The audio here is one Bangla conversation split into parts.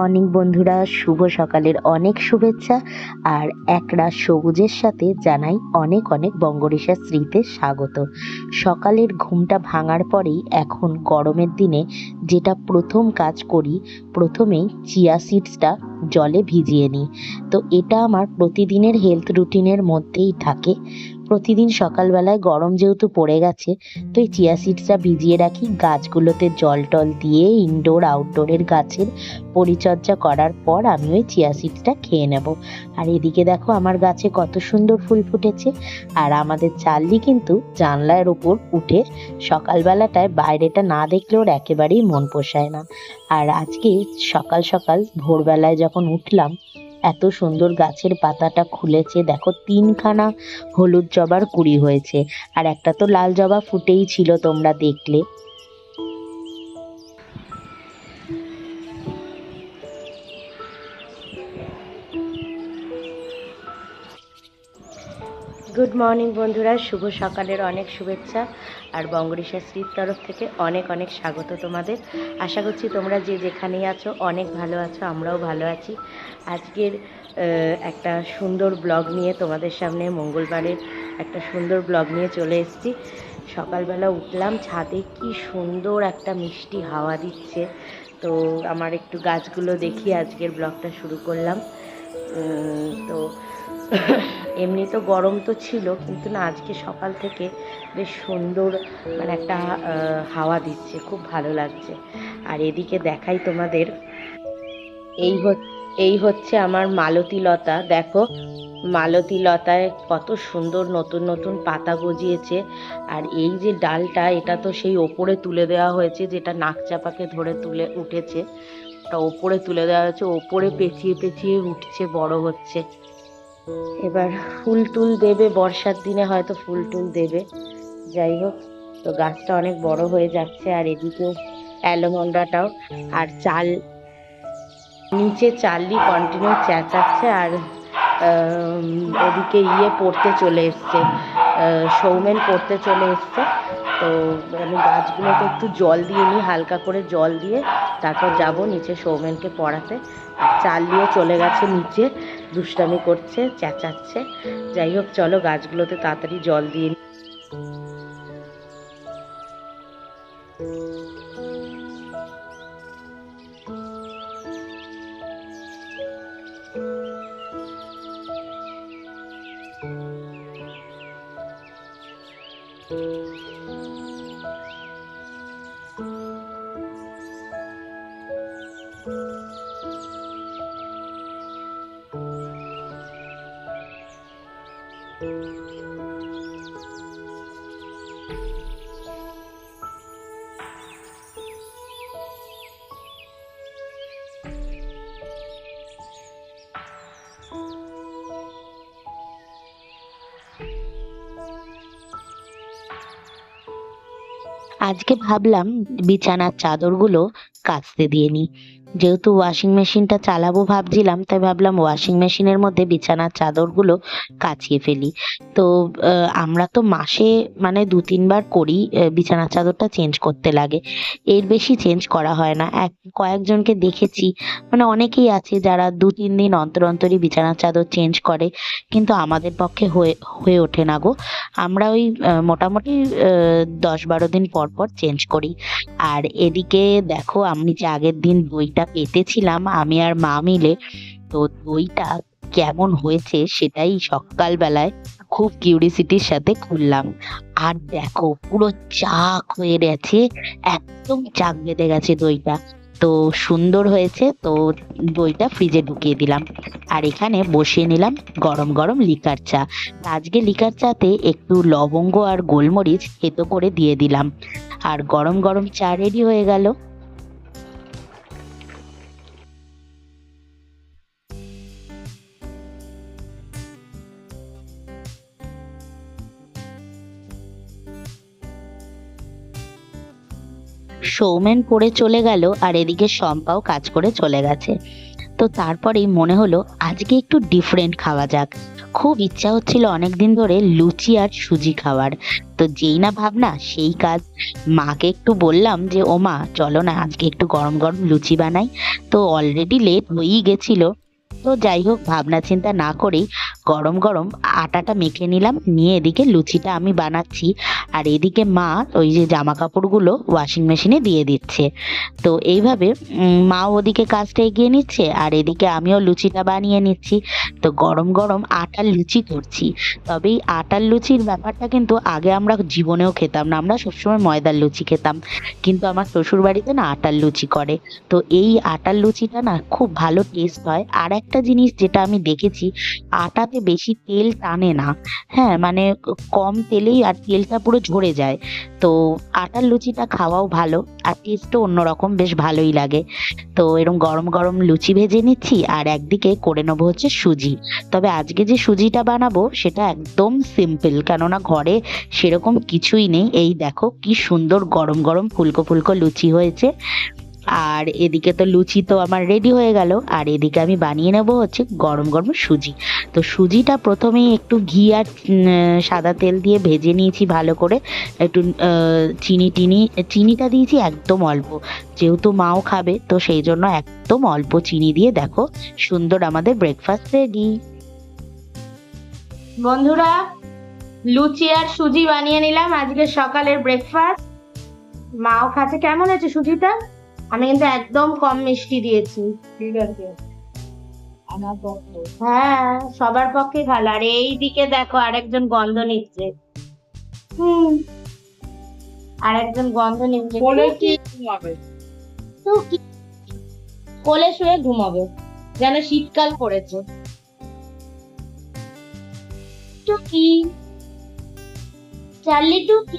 মর্নিং বন্ধুরা। শুভ সকালের অনেক শুভেচ্ছা। আর একরা সবুজের সাথে জানাই অনেক অনেক বঙ্গরেশা স্ত্রীতে স্বাগত। সকালের ঘুমটা ভাঙার পরেই এখন গরমের দিনে যেটা প্রথম কাজ করি, প্রথমেই চিয়া সিডসটা জলে ভিজিয়ে নিই। তো এটা আমার প্রতিদিনের হেলথ রুটিনের মধ্যেই থাকে। প্রতিদিন সকালবেলায় গরম যেহেতু পড়ে গেছে তো এই চিয়া সিডসটা ভিজিয়ে রাখি, গাছগুলোতে জল টল দিয়ে ইনডোর আউটডোরের গাছের পরিচর্যা করার পর আমি ওই চিয়া সিডসটা খেয়ে নেব। আর এদিকে দেখো আমার গাছে কত সুন্দর ফুল ফুটেছে, আর আমাদের চার্লি কিন্তু জানলার ওপর উঠে সকালবেলাটায় বাইরেটা না দেখলে ওর একেবারেই মন পোষায় না। আর আজকে সকাল সকাল ভোরবেলায় যখন উঠলাম এত সুন্দর গাছের পাতাটা খুলেছে। দেখো, তিনখানা হলুদ জবার কুড়ি হয়েছে। আর একটা তো লাল জবা ফুটেই ছিল তোমরা দেখলে। গুড মর্নিং বন্ধুরা। শুভ সকালের অনেক শুভেচ্ছা। আর বঙ্গরিশা স্ত্রীর তরফ থেকে অনেক অনেক স্বাগত তোমাদের। আশা করছি তোমরা যে যেখানেই আছো, অনেক ভালো আছো, আমরাও ভালো আছি। আজকের একটা সুন্দর ব্লগ নিয়ে তোমাদের সামনে মঙ্গলবারের একটা সুন্দর ব্লগ নিয়ে চলে এসেছি। সকালবেলা উঠলাম, ছাদে কি সুন্দর একটা মিষ্টি হাওয়া দিচ্ছে। তো আমার একটু গাছগুলো দেখি, আজকের ব্লগটা শুরু করলাম। তো এমনি তো গরম তো ছিল, কিন্তু না, আজকে সকাল থেকে বেশ সুন্দর মানে একটা হাওয়া দিচ্ছে, খুব ভালো লাগছে। আর এদিকে দেখাই তোমাদের, এই এই হচ্ছে আমার মালতী লতা। দেখো, মালতী লতায় কত সুন্দর নতুন নতুন পাতা গজিয়েছে। আর এই যে ডালটা, এটা তো সেই ওপরে তুলে দেওয়া হয়েছে, যেটা নাক চাপাকে ধরে তুলে উঠেছে। ওটা ওপরে তুলে দেওয়া হয়েছে, ওপরে পেঁচিয়ে পেঁচিয়ে উঠছে, বড় হচ্ছে। এবার ফুল টুল দেবে, বর্ষার দিনে হয়তো ফুল টুল দেবে। যাই হোক, তো গাছটা অনেক বড় হয়ে যাচ্ছে, আর এদিকে অ্যালোমন্ডাটাও আর চাল, নিচে চাললি কন্টিনিউ চেঁচাচ্ছে, আর ওদিকে ইয়ে পড়তে চলে এসছে সৌমেন পড়তে চলে এসছে। তো আমি গাছগুলোতে একটু জল দিয়ে নিই, হালকা করে জল দিয়ে তারপর যাব নিচে সৌমেনকে পড়াতে আর চালিয়ে চলে গেছে নিচে, দুষ্টামি করছে, চেঁচাচ্ছে যাই হোক, চলো গাছগুলোতে তাড়াতাড়ি জল দিয়ে নিই। আজকে ভাবলাম বিছানার চাদরগুলো কাচতে দিয়ে নিই। যেহেতু ওয়াশিং মেশিনটা চালাবো ভাবছিলাম, তাই ভাবলাম ওয়াশিং মেশিনের মধ্যে বিছানার চাদরগুলো কাচিয়ে ফেলি। তো আমরা তো মাসে মানে দু তিনবার করি বিছানার চাদরটা চেঞ্জ করতে লাগে। এর বেশি চেঞ্জ করা হয় না। এক, কয়েকজনকে দেখেছি মানে অনেকেই আছে যারা দু তিন দিন অন্তর অন্তরই বিছানার চাদর চেঞ্জ করে, কিন্তু আমাদের পক্ষে হয়ে হয়ে ওঠে না গো। আমরা ওই মোটামুটি দশ বারো দিন পর পর চেঞ্জ করি। আর এদিকে দেখো, আমি যে আগের দিন দইটা পেতেছিলাম আমি আর মা মিলে, তো দইটা কেমন হয়েছে সেটাই সকালবেলায় খুব কিউরিসিটির সাথে খুললাম। আর দেখো, পুরো চাক হয়ে গেছে, একদম চাক বেঁধে গেছে দইটা। তো সুন্দর হয়েছে, তো দইটা ফ্রিজে ঢুকিয়ে দিলাম। আর এখানে বসিয়ে নিলাম গরম গরম লিকার চা। আজকে লিকার চাতে একটু লবঙ্গ আর গোলমরিচ থেতো করে দিয়ে দিলাম। আর গরম গরম চা রেডি হয়ে গেল। সৌমেন পড়ে চলে গেল আর এদিকে শম্পাও কাজ করে চলে গেছে। তো তারপরেই মনে হলো, আজকে একটু ডিফারেন্ট খাওয়া যাক। খুব ইচ্ছা হচ্ছিল অনেকদিন ধরে লুচি আর সুজি খাওয়ার। তো যেই না ভাবনা, সেই কাজ। মাকে একটু বললাম যে, ও মা, চলো না, আজকে একটু গরম গরম লুচি বানাই। তো অলরেডি লেট হয়েই গেছিল। তো যাই হোক ভাবনা চিন্তা না করেই গরম গরম আটাটা মেখে নিলাম। নিয়ে এদিকে লুচিটা আমি বানাচ্ছি। আর এদিকে মা ওই যে জামা কাপড়গুলো ওয়াশিং মেশিনে দিয়ে দিচ্ছে। তো এইভাবে মা ওদিকে কাজটা এগিয়ে নিচ্ছে আর এদিকে আমিও লুচিটা বানিয়ে নিচ্ছি। তো গরম গরম আটার লুচি করছি তবে এই আটার লুচির ব্যাপারটা কিন্তু আগে আমরা জীবনেও খেতাম না। আমরা সবসময় ময়দার লুচি খেতাম। কিন্তু আমার শ্বশুর বাড়িতে না আটার লুচি করে। তো এই আটার লুচিটা না খুব ভালো টেস্ট হয়। আর একটা জিনিস যেটা আমি দেখেছি, আটাতে বেশি তেল টানে না। হ্যাঁ মানে কম তেলেই আর তেলটা পুরো ঝরে যায়। তো আটার লুচিটা খাওয়াও ভালো আর টেস্টও অন্যরকম, বেশ ভালোই লাগে। তো এরকম গরম গরম লুচি ভেজে নিচ্ছি আর একদিকে করে নেব হচ্ছে সুজি। তবে আজকে যে সুজিটা বানাবো সেটা একদম সিম্পল কেননা ঘরে সেরকম কিছুই নেই। এই দেখো কি সুন্দর গরম গরম ফুলকো ফুলকো লুচি হয়েছে। আর এদিকে তো লুচি তো আমার রেডি হয়ে গেল। আর এদিকে আমি বানিয়ে নেব হচ্ছে গরম গরম সুজি। তো সুজিটা প্রথমেই একটু ঘি আর সাদা তেল দিয়ে ভেজে নিয়েছি ভালো করে। একটু চিনি টিনি, চিনিটা দিয়েছি একদম অল্প। যেহেতু মাও খাবে, তো সেই জন্য একদম অল্প চিনি দিয়ে দেখো সুন্দর আমাদের ব্রেকফাস্ট রেডি বন্ধুরা, লুচি আর সুজি বানিয়ে নিলাম। আজকে সকালের ব্রেকফাস্ট মাও খাচ্ছে। কেমন হয়েছে সুজিটা? আমি কিন্তু একদম কম মিষ্টি দিয়েছি। ঠিক আছে। আমার পক্ষ হ্যাঁ সবার পক্ষে ভালো। আর এই দিকে দেখো আরেকজন গন্ধ নিচ্ছে। হুম। আরেকজন গন্ধ নিচ্ছে। বলে কি ঘুমাবে? তো কি? কোলে শুয়ে ঘুমাবে যেন শীতকাল পড়েছে। টুকি চার্লি টুকি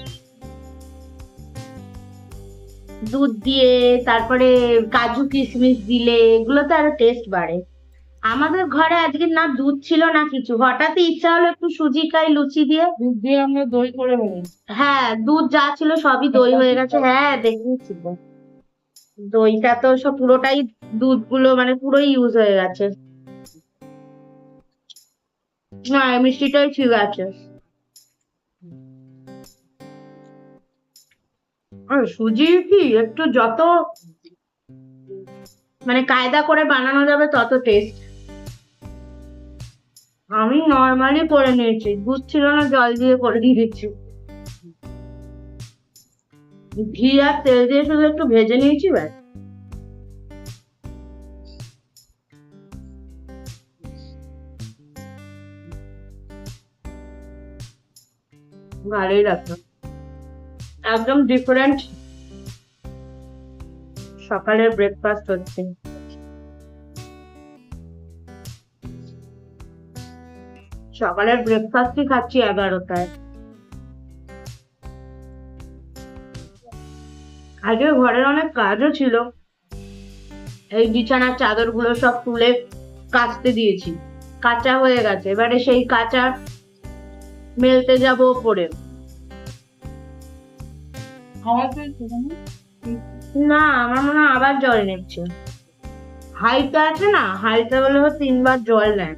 দুধ দিয়ে তারপরে কাজু কিশমিশ দিলে এগুলো তো আরও টেস্ট বাড়ে। আমাদের ঘরে আজকে না দুধ ছিল না কিছু। হঠাৎ ইচ্ছা হলো একটু সুজি খাই লুচি দিয়ে। দুধ দিয়ে আমরা দই করে হ্যাঁ দুধ যা ছিল সবই দই হয়ে গেছে। হ্যাঁ দেখিয়েছি তো। দইটা তো সব পুরোটাই দুধগুলো মানে পুরোই ইউজ হয়ে গেছে। না মিষ্টিটাই ঠিক আছে। সুজি কি? একটু যত মানে কায়দা করে বানানো যাবে তত টেস্ট আমি নর্মালি করে নিয়েছি। বুঝছিল না জল দিয়ে করে দিয়েছি ঘি আর তেল দিয়ে শুধু একটু ভেজে নিয়েছি, ব্যাস। ভালোই লাগতো একদম ডিফারেন্ট সকালের ব্রেকফাস্ট হচ্ছে। সকালের ব্রেকফাস্টই খাচ্ছি এগারোটায়। আগে ঘরের অনেক কাজও ছিল। এই বিছানার চাদরগুলো সব তুলে কাচতে দিয়েছি। কাঁচা হয়ে গেছে। এবারে সেই কাঁচা মেলতে যাব ওপরে। না, আমার মনে হয় আবার জল নিচ্ছে হাইটা আছে না? হাইটা বলে তিনবার জল নেয়।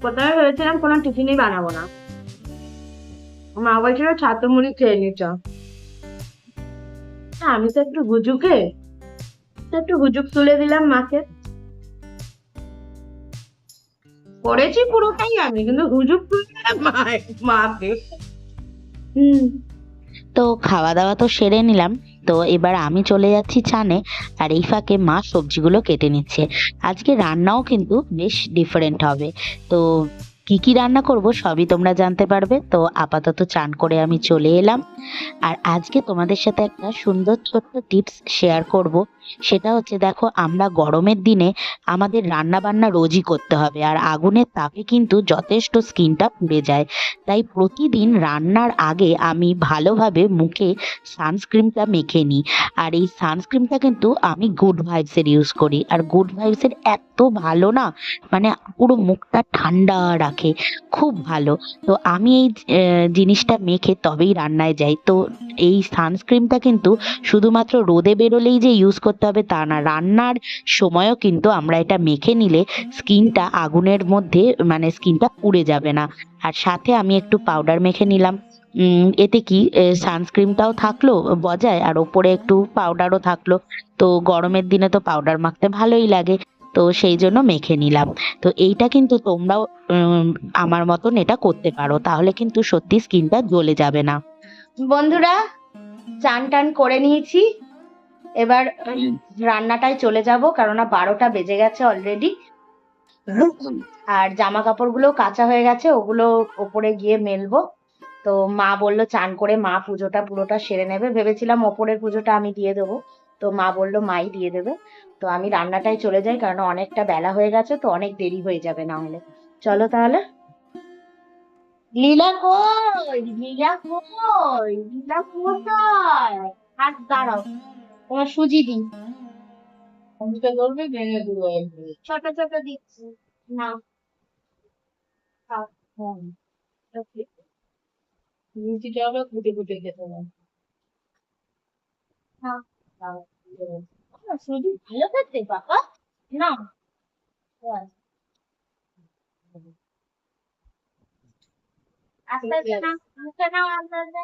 প্রথমে ভেবেছিলাম কোনো টিফিনই বানাবো না। মা বলছিল ছাতু মুড়ি খেয়ে নিচ আমি তো একটু গুজুকে, একটু গুজুক তুলে দিলাম মাকে। করেছি পুরোটাই আমি, কিন্তু মা- মাকে। হুম। তো খাওয়া দাওয়া তো সেরে নিলাম। তো এবার আমি চলে যাচ্ছি চানে, আর এই ফাঁকে মা সবজিগুলো কেটে নিচ্ছে। আজকে রান্নাও কিন্তু বেশ ডিফারেন্ট হবে। তো কি কি রান্না করব সবই তোমরা জানতে পারবে। তো আপাতত চান করে আমি চলে এলাম। আর আজকে তোমাদের সাথে একটা সুন্দর ছোট্ট টিপস শেয়ার করব। সেটা হচ্ছে দেখো, আমরা গরমের দিনে আমাদের রান্না বান্না রোজই করতে হবে। আর আগুনের তাপে কিন্তু যথেষ্ট স্কিনটা পুড়ে যায়। তাই প্রতিদিন রান্নার আগে আমি ভালোভাবে মুখে সানস্ক্রিনটা মেখে নিই। আর এই সানস্ক্রিনটা কিন্তু আমি গুড ভাইবসের ইউজ করি। আর গুড ভাইবসের এত ভালো না মানে পুরো মুখটা ঠান্ডা রাখে। মাখে খুব ভালো। তো আমি এই জিনিসটা মেখে তবেই রান্নায় যাই। তো এই সানস্ক্রিনটা কিন্তু শুধুমাত্র রোদে বেরোলেই যে ইউজ করতে হবে তা না, রান্নার সময়ও কিন্তু আমরা এটা মেখে নিলে স্কিনটা আগুনের মধ্যে মানে স্কিনটা পুড়ে যাবে না। আর সাথে আমি একটু পাউডার মেখে নিলাম। এতে কি সানস্ক্রিনটাও থাকল বজায়, আর ওপরে একটু পাউডারও থাকল। তো গরমের দিনে তো পাউডার মাখতে ভালোই লাগে। তো সেই জন্য মেখে নিলাম। তো এইটা কিন্তু তোমরাও আমার মতন এটা করতে পারো। তাহলে কিন্তু সত্যি স্কিনটা জ্বলে যাবে না। বন্ধুরা, চান টান করে নিয়েছি। এবার রান্নাটায় চলে যাব, কেননা বারোটা বেজে গেছে অলরেডি আর জামা কাপড়গুলো কাঁচা হয়ে গেছে, ওগুলো ওপরে গিয়ে মেলবো। তো মা বলল, চান করে মা পুজোটা পুরোটা সেরে নেবে। ভেবেছিলাম ওপরের পুজোটা আমি দিয়ে দেবো। তো মা বলল, মাই দিয়ে দেবে। তো আমি রান্নাটায় চলে যাই কারণ অনেকটা বেলা হয়ে গেছে তো অনেক দেরি হয়ে যাবে না হলে। চলো তাহলে। লীলা কই? লীলা কই? লীলা কোথায়? হাত দাঁড়াও। তোমার সুজি দিন অমিতা করবে ভেঙে দেবো ছোট ছোট দিচ্ছি। না। আবার কুটে কুটে খেতে হবে। হ্যাঁ। ভালো খেতে বাবা না আস্তে আস্তে না মুখে নাও আস্তে আস্তে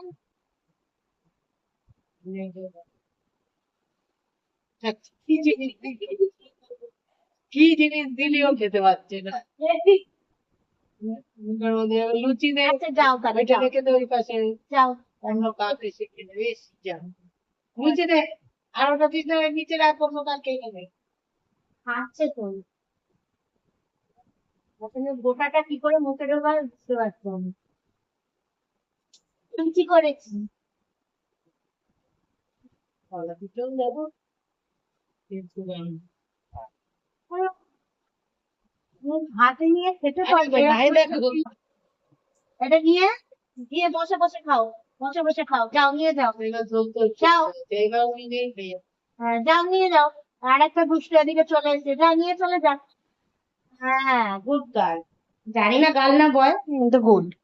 কি জিনিস দিলিও খেতে পারছে না লুচি যাও তাহলে যাও রেখে দে ওই পাশে যাও অন্য কাজ এসে খেলে বেশ যা লুচি দে আর ওটা দিস নিচে কে তো আসলে গোটাটা কি করে মুখে বুঝতে পারছি আমি করেছি দেবো কিন্তু আমি হাতে নিয়ে খেতে পারবে না। এটা নিয়ে দিয়ে বসে বসে খাও। বসে বসে খাও যাও নিয়ে যাও একটা চলে এসেছে হ্যাঁ না না কিন্তু গুড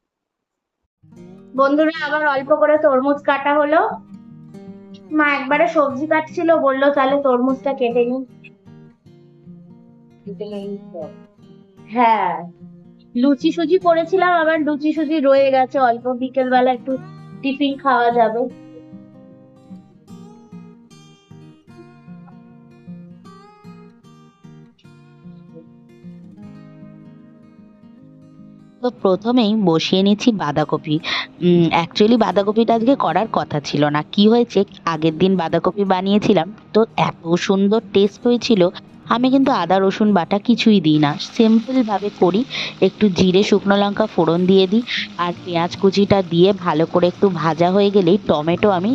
বন্ধুরা আবার অল্প করে তরমুজ কাটা হলো মা একবারে সবজি কাটছিল বলল তাহলে তরমুজটা কেটে নি হ্যাঁ লুচি সুজি করেছিলাম, আবার লুচি সুজি রয়ে গেছে, অল্প বিকেল বেলা একটু টিফিন খাওয়া যাবে। তো প্রথমেই বসিয়ে নিচ্ছি বাঁধাকপি। অ্যাকচুয়ালি বাঁধাকপিটা আজকে করার কথা ছিল না। কি হয়েছে? আগের দিন বাঁধাকপি বানিয়েছিলাম, তো এত সুন্দর টেস্ট হয়েছিল। আমি কিন্তু আদা, রসুন, বাটা কিছুই দিই না। সিম্পলভাবে করি, একটু জিরে, শুকনো লঙ্কা ফোড়ন দিয়ে দিই, আর পেঁয়াজ কুচিটা দিয়ে ভালো করে একটু ভাজা হয়ে গেলেই টমেটো আমি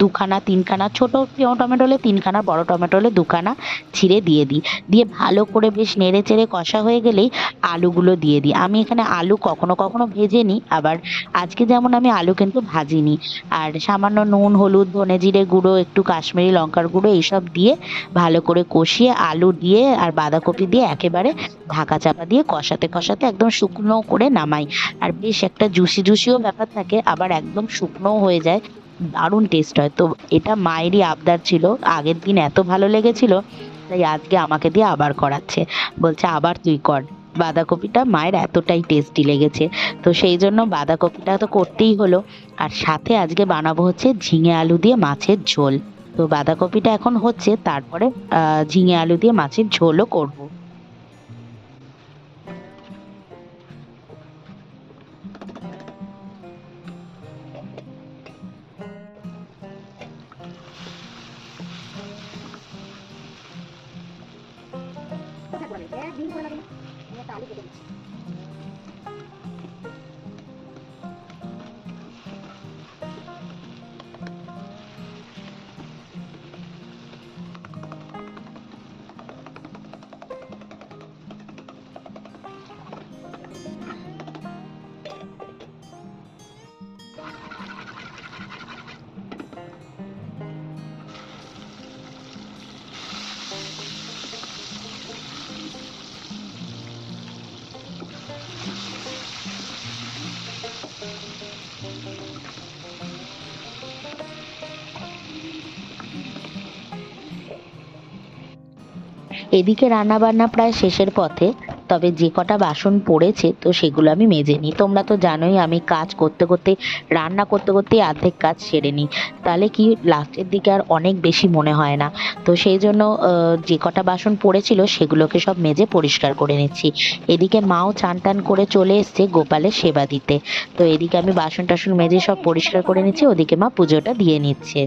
দুখানা, তিনখানা, ছোট টমেটো হলে তিনখানা, বড় টমেটো হলে দুখানা ছিঁড়ে দিয়ে দিই। দিয়ে ভালো করে বেশ নেড়ে চেড়ে কষা হয়ে গেলেই আলুগুলো দিয়ে দিই। আমি এখানে আলু কখনো কখনো ভেজে নিই, আবার আজকে যেমন আমি আলু কিন্তু ভাজিনি। আর সামান্য নুন, হলুদ, ধনে জিরে গুঁড়ো, একটু কাশ্মীরি লঙ্কার গুঁড়ো এইসব দিয়ে ভালো করে কষিয়ে আলু দিয়ে আর বাঁধাকপি দিয়ে একেবারে ঢাকা চাপা দিয়ে কষাতে কষাতে একদম শুকনো করে নামাই। আর বেশ একটা জুসি জুসিও ব্যাপার থাকে, আবার একদম শুকনোও হয়ে যায়। দারুণ টেস্ট হয়। তো এটা মায়েরই আবদার ছিল। আগের দিন এত ভালো লেগেছিল, তাই আজকে আমাকে দিয়ে আবার করাচ্ছে। বলছে, আবার তুই কর। বাঁধাকপিটা মায়ের এতটাই টেস্টি লেগেছে। তো সেই জন্য বাঁধাকপিটা তো করতেই হলো। আর সাথে আজকে বানাবো হচ্ছে ঝিঙে আলু দিয়ে মাছের ঝোল। তো বাঁধাকপিটা এখন হচ্ছে, তারপরে ঝিঙে আলু দিয়ে মাছের ঝোলও করব। এদিকে রান্না বান্না প্রায় শেষের পথে, তবে যে কটা বাসন পড়েছে তো সেগুলো আমি মেজে নিই। তোমরা তো জানোই আমি কাজ করতে করতে, রান্না করতে করতেই অর্ধেক কাজ সেরে নিই। তাহলে কি লাস্টের দিকে আর অনেক বেশি মনে হয় না। তো সেই জন্য যে কটা বাসন পড়েছিল সেগুলোকে সব মেজে পরিষ্কার করে নিচ্ছি। এদিকে মাও চান টান করে চলে এসছে গোপালের সেবা দিতে। তো এদিকে আমি বাসন টাসন মেজে সব পরিষ্কার করে নিচ্ছি, ওদিকে মা পুজোটা দিয়ে নিচ্ছে।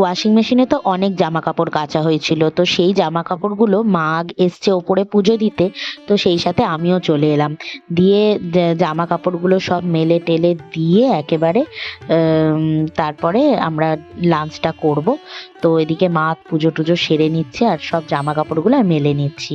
ওয়াশিং মেশিনে তো অনেক জামা কাপড় কাচা হয়েছিল। তো সেই জামা কাপড়গুলো মা এসছে ওপরে পুজো দিতে, তো সেই সাথে আমিও চলে এলাম। দিয়ে জামা কাপড়গুলো সব মেলে টেলে দিয়ে একেবারে তারপরে আমরা লাঞ্চটা করব। তো এদিকে মা পুজো টুজো সেরে নিচ্ছে আর সব জামা কাপড়গুলো মেলে নিচ্ছি।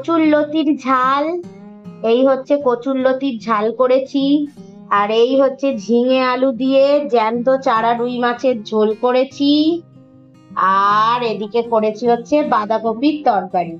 কচুর লতির ঝাল। এই হচ্ছে কচুর লতির ঝাল করেছি। আর এই হচ্ছে ঝিঙে আলু দিয়ে জ্যান্ত চারা রুই মাছের ঝোল করেছি। আর এদিকে করেছি হচ্ছে বাঁধাকপির তরকারি।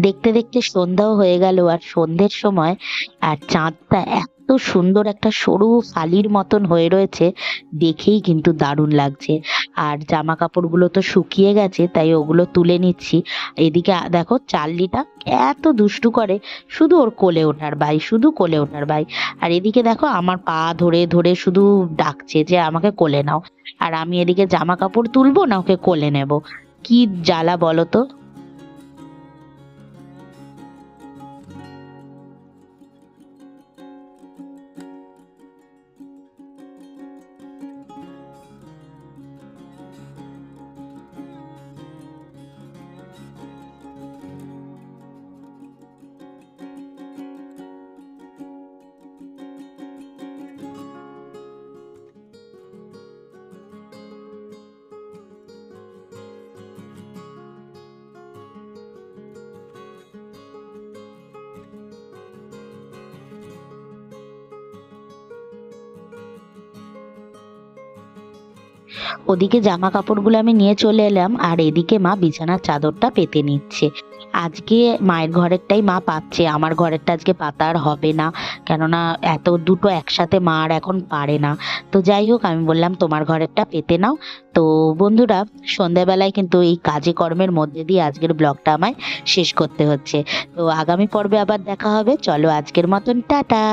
দেখতে দেখতে সন্ধ্যাও হয়ে গেল আর সন্ধ্যের সময়। আর চাঁদটা এত সুন্দর একটা সরু ফালির মতন হয়ে রয়েছে, দেখেই কিন্তু দারুণ লাগছে। আর জামা কাপড়গুলো তো শুকিয়ে গেছে, তাই ওগুলো তুলে নিচ্ছি। এদিকে দেখো চার্লিটা এত দুষ্টু করে, শুধু ওর কোলে ওঠার ভাই, শুধু কোলে ওঠার ভাই। আর এদিকে দেখো আমার পা ধরে ধরে শুধু ডাকছে যে আমাকে কোলে নাও। আর আমি এদিকে জামা কাপড় তুলবো না, ওকে কোলে নেব। কি জ্বালা বলো তো? ওদিকে জামা কাপড়গুলো আমি নিয়ে চলে এলাম, আর এদিকে মা বিছানার চাদরটা পেতে নিচ্ছে। আজকে মায়ের ঘরেরটাই মা পাচ্ছে, আমার ঘরেরটা আজকে পাতা আর হবে না, কেননা এত দুটো একসাথে মা আর এখন পারে না। তো যাই হোক, আমি বললাম, তোমার ঘরেরটা পেতে নাও। তো বন্ধুরা, সন্ধ্যাবেলায় কিন্তু এই কাজে কর্মের মধ্যে দিয়ে আজকের ব্লগটা আমায় শেষ করতে হচ্ছে। তো আগামী পর্বে আবার দেখা হবে। চলো আজকের মতন, টাটা!